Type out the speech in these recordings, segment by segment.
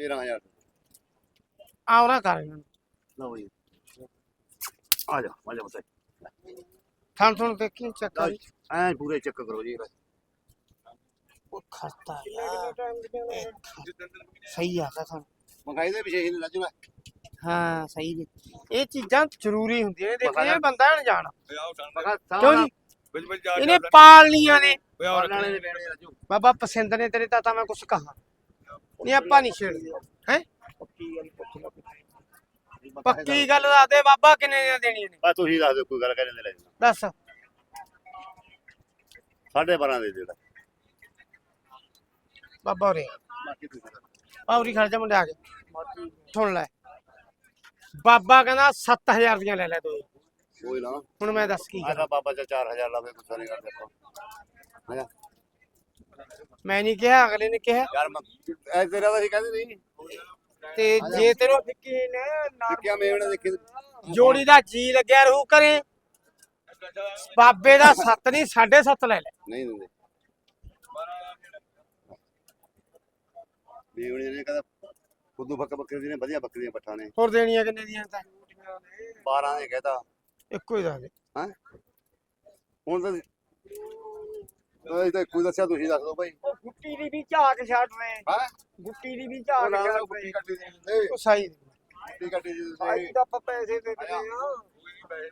13000 ਆਉਣਾ ਕਰ ਇਹਨਾਂ ਨੂੰ। ਲਓ ਜੀ ਆ ਜਾ ਆ ਜਾ ਬਤੇ ਥਣ ਥਣ ਦੇਖੀ ਚੱਕ ਕਰ ਐ ਪੂਰੇ ਚੈੱਕ ਕਰੋ ਜੀ ਉਹ ਖਸਤਾ ਯਾਰ। ਸਹੀ ਆ ਕਥਨ ਮੰਗਾਈ ਦੇ ਵਿਸ਼ੇਸ਼ ਨਹੀਂ ਲੱਜੂਗਾ ਹਾਂ ਸਹੀ ਜੀ ਇਹ ਚੀਜ਼ਾਂ ਜ਼ਰੂਰੀ ਹੁੰਦੀਆਂ ਨੇ। ਬੰਦਾ ਕਿਉਂ ਜੀ? ਇਹਨੇ ਪਾਲਣੀਆਂ ਨੇ। ਬਾਬਾ ਪਸੰਦ ਨੇ ਤੇਰੇ ਤਾਂ ਤਾਂ ਮੈਂ ਕੁਛ ਕਹਾ। ਨਹੀਂ ਆਪਾਂ ਨਹੀਂ ਛੇੜਦੇ। ਹੈ? ਪੱਕੀ ਗੱਲ ਦੱਸ ਦੇ ਬਾਬਾ ਕਿੰਨੇ ਦੀਆਂ ਦੇਣੀਆਂ ਨੇ? ਬਸ ਤੁਸੀਂ ਦੱਸ ਦਿਓ ਕੋਈ ਗੱਲ ਕਹਿੰਦੇ ਲੈ ਦੱਸ। ਸਾਢੇ 12 ਦੇ ਦੇਣਾ ਬਾਬਾ ਉਰੇ। ਪੌਰੀ ਖੜ ਜਾ ਮੁੰਡੇ ਆ ਕੇ। ਸੁਣ ਲੈ। ਬਾਬਾ ਕਹਿੰਦਾ 7000 ਦੀਆਂ ਲੈ ਲੈ ਦੋ ਕੋਈ ਨਾ। ਹੁਣ ਮੈਂ ਦੱਸ ਕੀ ਆ ਤਾਂ ਬਾਬਾ ਜੀ 4000 ਲਾਵੇ ਕੁਛ ਨਹੀਂ ਕਰਦੇ ਆਪਾਂ। ਹੈਗਾ ਮੈਂ ਨਹੀਂ ਕਿਹਾ ਅਗਲੇ ਨੇ ਕਿਹਾ। ਯਾਰ ਮੈਂ ਐ ਤੇਰਾ ਤਾਂ ਹੀ ਕਹਿੰਦੇ ਨਹੀਂ। ਤੇ ਜੇ ਤੈਨੂੰ ਫਿੱਕੀ ਨੇ ਕਿਆ ਮੇਵਣੇ ਦੇਖੀ ਜੋੜੀ ਦਾ ਜੀ ਲੱਗਿਆ ਰਹੂ ਕਰੇ ਬਾਬੇ ਦਾ 7 ਨਹੀਂ 7.5 ਲੈ ਲੈ। ਨਹੀਂ ਦਿੰਦੇ। ਮੇਵਣੇ ਨੇ ਕਹਿੰਦਾ ਖੁੱਦੂ ਫੱਕ ਬੱਕਰੀ ਨੇ ਵਧੀਆ ਬੱਕਰੀਆਂ ਪੱਠਾ ਨੇ। ਹੋਰ ਦੇਣੀਆਂ ਕਿੰਨੇ ਦੀਆਂ ਤਾਂ? 12 ਨੇ ਕਹਤਾ। ਇੱਕੋ ਹੀ ਦੱਸ ਦੇ। ਹੈ? ਹੁਣ ਤਾਂ ਇਹ ਤਾਂ ਕੋਈ ਦੱਸਿਆ ਤੁਸੀਂ ਦੱਸ ਦਿਓ ਭਾਈ ਉਹ ਗੁੱਟੀ ਦੀ ਵੀ ਝਾਕ ਛੱਡ ਰਹੇ। ਹਾਂ? ਗੁੱਟੀ ਦੀ ਵੀ ਝਾਕ ਛੱਡ ਗੁੱਟੀ ਰਹੇ। ਕੱਟੀ ਦੇ ਦਿੰਦੇ ਉਹ ਸਾਈ ਗੁੱਟੀ ਕੱਟੀ ਦੇ ਸਾਈ ਦਿੰਦੇ ਦਾ ਆਪਾਂ ਪੈਸੇ ਦੇ ਦਿੰਦੇ ਆ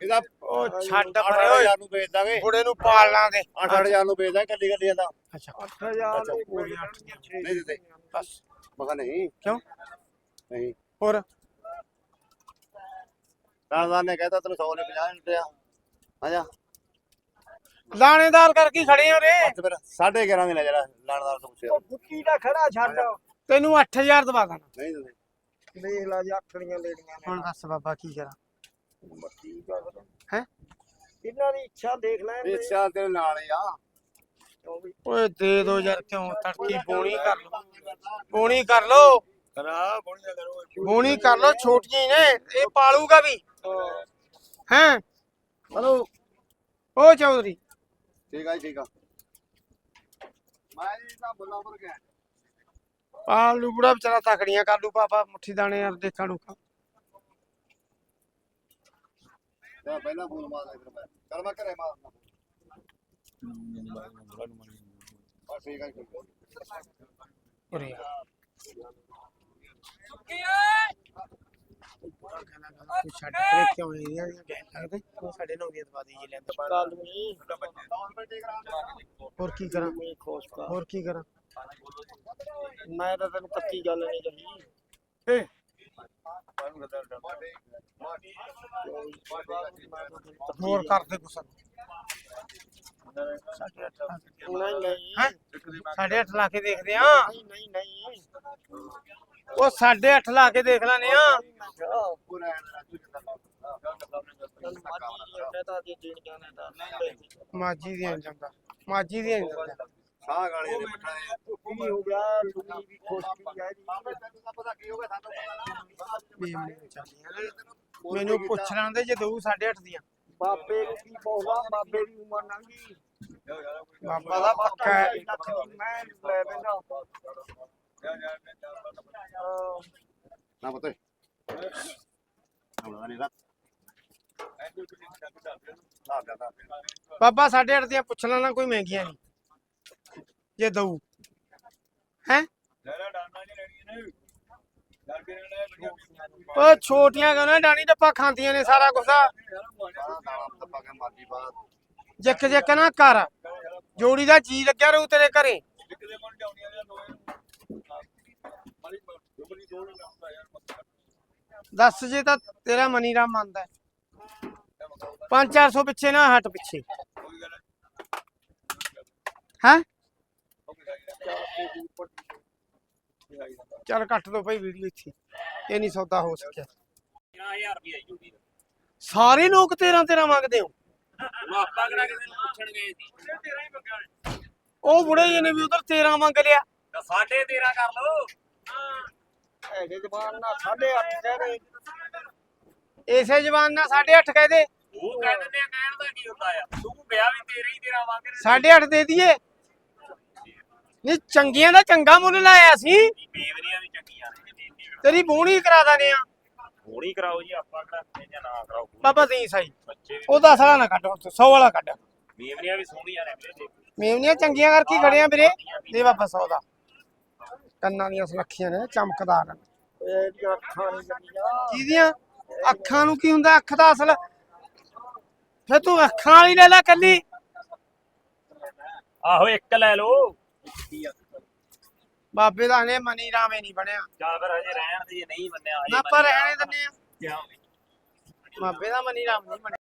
ਇਹਦਾ ਉਹ ਛੱਡ ਪਰੇ ਓਏ। 8000 ਨੂੰ ਵੇਚ ਦਾਂਗੇ। ਬੁੜੇ ਨੂੰ ਪਾਲ ਲਾਂਗੇ। 8000 ਨੂੰ ਵੇਚ ਦਾਂਗੇ ਕੱਲੀ ਕੱਲੀ ਦਾ ਅੱਛਾ। 8000 ਦੇ ਪੂਰੇ ਨਹੀਂ ਦਿੰਦੇ ਬਸ। ਮਗਾ ਨਹੀਂ। ਕਿਉਂ? ਨਹੀਂ। ਹੋਰ? ਰਾਜ਼ਦਾਰ ਨੇ ਕਹਿਤਾ ਤੈਨੂੰ 100 ਨੇ 50 ਨਹੀਂ ਦਿਆ ਆਜਾ। ਲਾਣੇਦਾਰ ਕਰਕੇ ਹੀ ਖੜੇ ਆ ਰੇ। ਅੱਜ ਫਿਰ 11.5 ਦੇ ਲੈ ਜਰਾ ਲਾਣਦਾਰ ਤੋਂ ਪੁੱਛਿਆ। ਗੁੱਟੀ ਦਾ ਖੜਾ ਛੱਡ ਤੈਨੂੰ 8000 ਦਵਾ ਦਾਂ ਨਹੀਂ ਦਿੰਦੇ। ਦੇਖ ਲਾ ਜੀ ਆਖੜੀਆਂ ਲੈਣੀਆਂ ਹੁਣ ਦੱਸ ਬਾਬਾ ਕੀ ਕਰਾਂ। ਹੈ? ਇਹਨਾਂ ਦੀ ਇੱਛਾ ਦੇਖ ਲੈਣ ਇਹ ਸ਼ਾਹ ਤੇਰੇ ਨਾਲ ਹੀ ਆ। ਓਏ ਦੇ ਦੋ ਯਾਰ ਕਿਉਂ ਤੜਕੀ ਬੋਣੀ ਕਰ ਲੋ ਬੋਣੀ ਕਰ ਲੋ ਕਰਾ ਬੋਣੀ ਕਰੋ। ਬੋਣੀ ਕਰ ਲੋ ਛੋਟੀਆਂ ਹੀ ਨੇ ਇਹ ਪਾਲੂਗਾ ਵੀ। ਹੈ? ਹਲੋ। ਓ ਚੌਧਰੀ। ਠੀਕ ਆ ਜੀ, ਠੀਕ ਆ। ਮੈਂ ਜੀ ਤਾਂ ਬੁੱਲਾਪੁਰ ਗਿਆ। ਪਾਲ ਲੂੜਾ ਵਿਚਾਰਾ ਤਕੜੀਆਂ ਕਰ ਲੂ ਪਾਪਾ ਮੁੱਠੀ ਦਾਣੇ ਯਾਰ ਦੇਖਾਂ ਲੂਕਾ ਤੇ ਪਹਿਲਾਂ ਫੋਨ ਮਾਰਦਾ ਫਿਰ ਮੈਂ। ਕਰ ਮੈਂ ਘਰੇ ਮਾਰਦਾ ਬਸ ਠੀਕ ਆ ਜੀ, ਠੀਕ ਆ। ਉਰੇ ਆ। ਤੂੰ ਛੱਡ ਕੇ ਕਿਉਂ ਨਹੀਂ ਆਇਆ ਕਹਿ ਸਕਦੇ ਤੂੰ ਸਾਡੇ ਨਾਲ ਦੀ ਦਵਾ ਦੇ ਜੀ ਲੈਂਦਾ ਹੋਰ ਕੀ ਕਰਾਂ? ਹੋਰ ਕੀ ਕਰਾਂ? ਮੈਂ ਤਾਂ ਤੈਨੂੰ ਪੱਕੀ ਗੱਲ ਨਹੀਂ ਕਹੀ। ਹੋਰ ਕਰਦੇ ਕੁਛ? ਨਹੀਂ ਨਹੀਂ। ਹੈ? ਸਾਡੇ 8 ਲਾ ਕੇ ਦੇਖਦੇ ਆ। ਨਹੀਂ ਨਹੀਂ। ਉਹ ਸਾਡੇ 8 ਲਾ ਕੇ ਦੇਖ ਲੈਨੇ ਆ ਮਾਜੀ ਤਾਂ ਦੇ ਤਾਂ ਨਹੀਂ ਦੀ ਜਾਂਦਾ। ਮਾਜੀ ਦੀ ਨਹੀਂ ਜਾਂਦਾ। ਸਾਹ ਗਾਲੀਆਂ ਦੇ ਪੱਠਾ ਕੀ ਹੋ ਗਿਆ ਸੁਣੀ ਵੀ ਖੁਸ਼ ਹੈ ਜੀ ਤੈਨੂੰ ਪਤਾ ਕੀ ਹੋ ਗਿਆ ਸਾਨੂੰ ਮੈਨੂੰ ਚੱਲੀਆਂ। ਨੇ। ਮੈਨੂੰ ਪੁੱਛ ਲੈਂਦੇ ਜੇ ਦਊ 8.5 ਦੀਆਂ। ਬਾਬੇ ਨੂੰ ਕੀ ਬੋਲਾ ਬਾਬੇ ਦੀ ਉਮਰ ਲੰਘੀ ਬਾਬਾ ਦਾ ਪੱਕਾ ਹੈ। ਲੱਖ ਦੀ ਮੈਂ ਲੈ ਲੈਂਦਾ। ਨਾ ਪਤਾ ਹਮਲਾ ਨਹੀਂ ਰਾਤ ਆ ਗਿਆ ਤਾਂ ਬਾਬਾ 8.5 ਦੀਆਂ ਪੁੱਛ ਲੈਣਾ ਕੋਈ ਮਹਿੰਗੀਆਂ ਨਹੀਂ। ਜੇ ਦਊ। ਹੈ? ਉਹ ਛੋਟੀਆਂ ਕਹਿੰਦਾ ਡਾਣੀ ਡੱਪਾ ਖਾਂਦੀਆਂ ਨੇ ਸਾਰਾ ਕੁਝ ਸਾਰਾ ਦਾਣਾ ਕੇ ਮਾਰਦੀ ਬਾਤ ਜਿੱਕ ਜਿੱਕ ਨਾ ਕਰ। ਜੋੜੀ ਦਾ ਜੀ ਲੱਗਿਆ ਰਹੂ ਤੇਰੇ ਘਰੇ। ਦੱਸ ਜੇ ਤਾਂ ਤੇਰਾ ਮਨੀ ਰਾਮ ਮੰਨਦਾ 5-400 ਪਿੱਛੇ ਨਾ ਹਟ ਪਿੱਛੇ। ਹਾਂ? ਚਲ ਕੱਟ ਦੋ ਭਾਈ ਵੀਡੀਓ ਇੱਥੇ। ਇਹ ਨਹੀਂ ਸੌਦਾ ਹੋ ਸਕਿਆ। 10000 ਸਾਰੇ ਲੋਕ 13 13 ਮੰਗਦੇ ਹੋ। ਉਹ ਬੁੜੇ ਜੀ ਵੀ ਉਧਰ 13 ਮੰਗ ਲਿਆ। 13.5 ਕਰ ਲਓ। ਇਹਦੇ ਜ਼ਬਾਨ ਨਾਲ 8.5 ਕਹਿ ਇਸੇ ਜਵਾਨ ਨਾਲ 8.5 ਕਹਦੇ। ਉਹ ਕਹਿ ਦਿੰਦੇ ਆ ਕਹਿਣ ਦਾ ਕੀ ਹੁੰਦਾ ਆ? ਤੂੰ ਵਿਆਹ ਵੀ ਤੇਰੇ ਹੀ ਤੇਰਾ ਮੰਗ ਰਿਹਾ 8.5 ਦੇ ਦਈਏ। ਨਹੀਂ ਚੰਗੀਆਂ ਦਾ ਚੰਗਾ ਮੁੱਲ ਲਾਇਆ ਸੀ। ਬੇਵਰੀਆਂ ਵੀ ਚੰਗੀਆਂ ਨੇ ਤੇਰੀ ਬੋਣੀ ਕਰਾ ਦਾਨੇ ਆ। ਹੋਣੀ ਕਰਾਓ ਜੀ ਆਪਾਂ ਕਿਹੜਾ ਜਾਂ ਨਾ ਕਰਾਓ ਬਾਬਾ ਦੀ ਸਹੀ। ਉਹਦਾ ਸਾਲਾ ਨਾ ਕੱਢ 100 ਵਾਲਾ ਕੱਢ। ਬੇਵਰੀਆਂ ਵੀ ਸੋਹਣੀਆਂ ਨੇ ਵੀਰੇ। ਮੇਵਨੀਆਂ ਚੰਗੀਆਂ ਕਰਕੇ ਖੜਿਆ ਵੀਰੇ। ਦੇ ਬਾਬਾ 100 ਦਾ। ਕੰਨਾਂ ਦੀਆਂ ਸੁਲੱਖੀਆਂ ਨੇ ਚਮਕਦਾਰ ਨੇ। ਇਹ ਦੀਆਂ ਅੱਖਾਂ ਨਹੀਂ ਲੱਗੀਆਂ ਕਿਹਦੀਆਂ? ਅੱਖਾਂ ਨੂੰ ਕੀ ਹੁੰਦਾ? ਅੱਖ ਦਾ ਅਸਲ ਫੇ ਤੂੰ ਅੱਖਾਂ ਵਾਲੀ ਲੈ ਲੈ ਕੱਲੀ। ਆਹੋ ਇੱਕ ਲੈ ਲਓ। ਬਾਬੇ ਦਾ ਨੇ ਮਨੀ ਰਾਮੇ ਨਹੀਂ ਬਣਿਆ। ਜਾਂ ਫਿਰ ਹਜੇ ਰਹਿਣ ਦੇ ਨਹੀਂ ਮੰਨਿਆ ਨਾ ਪਰ ਰਹਿਣੇ ਦਿੰਨੇ ਆ। ਬਾਬੇ ਦਾ ਮਨੀ ਰਾਮ ਨਹੀਂ ਬਣਿਆ।